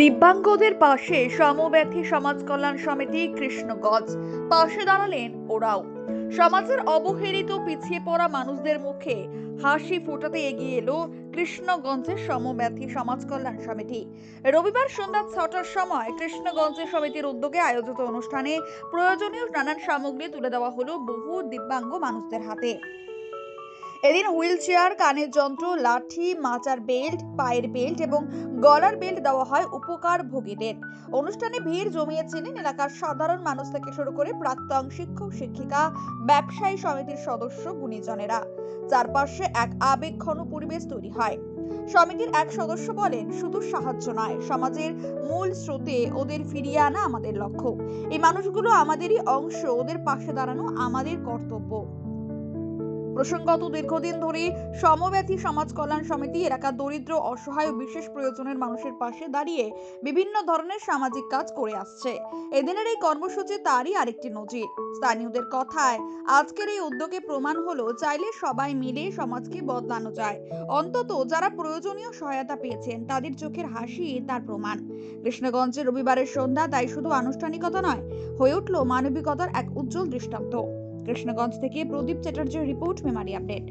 দিব্যাঙ্গদের পাশে সমব্যথী সমাজ কল্যাণ সমিতি কৃষ্ণগঞ্জ পাশে দাঁড়ালেন ওরাও। সমাজের অবহেলিত পিছিয়ে পড়া মানুষদের মুখে হাসি ফোটাতে এগিয়ে এলো কৃষ্ণগঞ্জের সমব্যথী সমাজ কল্যাণ সমিতি। রবিবার সন্ধ্যা ছটার সময় কৃষ্ণগঞ্জের সমিতির উদ্যোগে আয়োজিত অনুষ্ঠানে প্রয়োজনীয় নানান সামগ্রী তুলে দেওয়া হলো বহু দিব্যাঙ্গ মানুষদের হাতে। এদিন হুইল চেয়ার কানের যন্ত্র, লাঠি, মাচার বেল্ট, পায়ের বেল্ট এবং গলার বেল্ট দেওয়া হয় উপকার ভোগীদের। অনুষ্ঠানে ভিড় জমিয়েছিলেন এলাকার সাধারণ মানুষ থেকে শুরু করে প্রাক্তন শিক্ষক, শিক্ষিকা, ব্যবসায়ী সমিতির সদস্য, গুণীজনেরা। চারপাশে এক আবেগঘন পরিবেশ তৈরি হয়। সমিতির এক সদস্য বলেন, শুধু সাহায্য নয়, সমাজের মূল স্রোতে ওদের ফিরিয়ে আনা আমাদের লক্ষ্য। এই মানুষগুলো আমাদেরই অংশ, ওদের পাশে দাঁড়ানো আমাদের কর্তব্য। প্রসঙ্গত, দীর্ঘদিন ধরে সমব্যথী সমাজ কল্যাণ সমিতি এলাকার দরিদ্র, অসহায় ও বিশেষ প্রয়োজনের মানুষের পাশে দাঁড়িয়ে বিভিন্ন ধরনের সামাজিক কাজ করে আসছে। এদিনের এই কর্মসূচি তারই আরেকটি নজির। স্থানীয়দের কথায়, আজকের এই উদ্যোগে প্রমাণ হলো, চাইলে সবাই মিলে সমাজকে বদলানো যায়। অন্তত যারা প্রয়োজনীয় সহায়তা পেয়েছেন, তাদের চোখের হাসি তার প্রমাণ। কৃষ্ণগঞ্জের রবিবারের সন্ধ্যা, তাই শুধু আনুষ্ঠানিকতা নয়, হয়ে উঠল মানবিকতার এক উজ্জ্বল দৃষ্টান্ত। কৃষ্ণগঞ্জ থেকে প্রদীপ চ্যাটার্জির রিপোর্ট মেমারি আপডেট